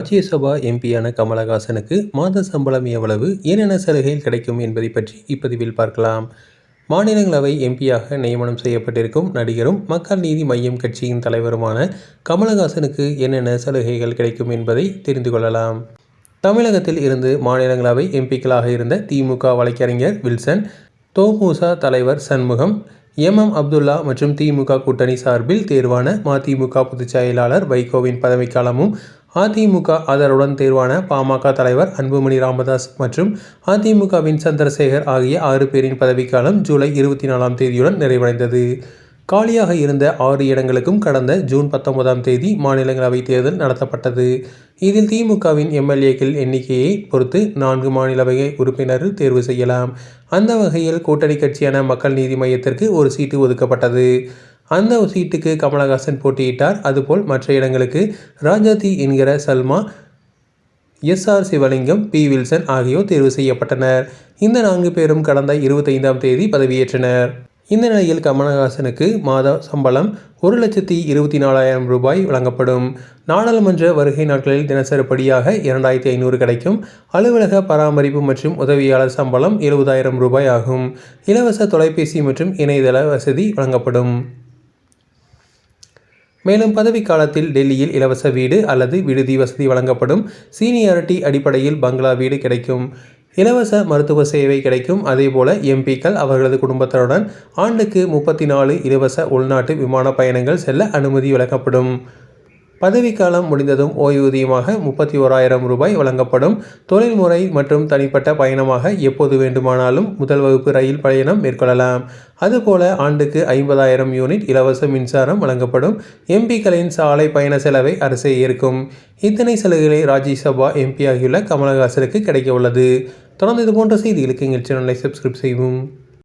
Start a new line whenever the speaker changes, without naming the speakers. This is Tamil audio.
ராஜ்யசபா எம்பியான கமலஹாசனுக்கு மாத சம்பளம் எவ்வளவு என்னென்ன சலுகைகள் கிடைக்கும் என்பதை பற்றி இப்பதிவில் பார்க்கலாம். மாநிலங்களவை எம்பியாக நியமனம் செய்யப்பட்டிருக்கும் நடிகரும் மக்கள் நீதி மையம் கட்சியின் தலைவருமான கமலஹாசனுக்கு என்னென்ன சலுகைகள் கிடைக்கும் என்பதை தெரிந்து கொள்ளலாம். தமிழகத்தில் இருந்து மாநிலங்களவை எம்பிக்களாக இருந்த திமுக வழக்கறிஞர் வில்சன் தோமுசா தலைவர் சண்முகம் எம். எம். அப்துல்லா மற்றும் திமுக கூட்டணி சார்பில் தேர்வான மதிமுக பொதுச் செயலாளர் வைகோவின் பதவிக்காலமும் அதிமுக ஆதரவுடன் தேர்வான பாமக தலைவர் அன்புமணி ராமதாஸ் மற்றும் அதிமுகவின் சந்திரசேகர் ஆகிய ஆறு பேரின் பதவிக்காலம் ஜூலை இருபத்தி நாலாம் தேதியுடன் நிறைவடைந்தது. காலியாக இருந்த ஆறு இடங்களுக்கும் கடந்த ஜூன் பத்தொன்பதாம் தேதி மாநிலங்களவை தேர்தல் நடத்தப்பட்டது. இதில் திமுகவின் எம்எல்ஏக்கள் எண்ணிக்கையை பொறுத்து நான்கு மாநிலவை உறுப்பினர்கள் தேர்வு செய்யலாம். அந்த வகையில் கூட்டணி கட்சியான மக்கள் நீதி மையத்திற்கு ஒரு சீட்டு ஒதுக்கப்பட்டது. அந்த சீட்டுக்கு கமலஹாசன் போட்டியிட்டார். அதுபோல் மற்ற இடங்களுக்கு ராஜாதி என்கிற Salma S R Sivalingam P Wilson ஆகியோர் தேர்வு செய்யப்பட்டனர். இந்த நான்கு பேரும் கடந்த இருபத்தைந்தாம் தேதி பதவியேற்றனர். இந்த நிலையில் கமலஹாசனுக்கு மாத சம்பளம் ஒரு லட்சத்தி இருபத்தி நாலாயிரம் ரூபாய் வழங்கப்படும். நாடாளுமன்ற வருகை நாட்களில் தினசரிப்படியாக இரண்டாயிரத்தி ஐநூறு கிடைக்கும். அலுவலக பராமரிப்பு மற்றும் உதவியாளர் சம்பளம் எழுபதாயிரம் ரூபாய் ஆகும். இலவச தொலைபேசி மற்றும் இணையதள வசதி வழங்கப்படும். மேலும் பதவிக்காலத்தில் டெல்லியில் இலவச வீடு அல்லது விடுதி வசதி வழங்கப்படும் சீனியாரிட்டி அடிப்படையில் பங்களா வீடு கிடைக்கும். இலவச மருத்துவ சேவை கிடைக்கும். அதேபோல எம்பிக்கள் அவர்களது குடும்பத்தினருடன் ஆண்டுக்கு முப்பத்தி நாலு இலவச உள்நாட்டு விமான பயணங்கள் செல்ல அனுமதி வழங்கப்படும். பதவிக்காலம் முடிந்ததும் ஓய்வூதியமாக முப்பத்தி ஓராயிரம் ரூபாய் வழங்கப்படும் தொழில்முறை மற்றும் தனிப்பட்ட பயணமாக எப்போது வேண்டுமானாலும் முதல் வகுப்பு ரயில் பயணம் மேற்கொள்ளலாம். அதுபோல ஆண்டுக்கு ஐம்பதாயிரம் யூனிட் இலவச மின்சாரம் வழங்கப்படும் எம்பிக்களின் சாலை பயண செலவை அரசே ஏற்கும். இத்தனை சலுகைகளை ராஜ்யசபா எம்பி ஆகியுள்ள கமலஹாசனுக்கு கிடைக்க உள்ளது தொடர்ந்து இது போன்ற செய்திகளுக்கு எங்கள் சேனலை சப்ஸ்கிரைப் செய்வோம்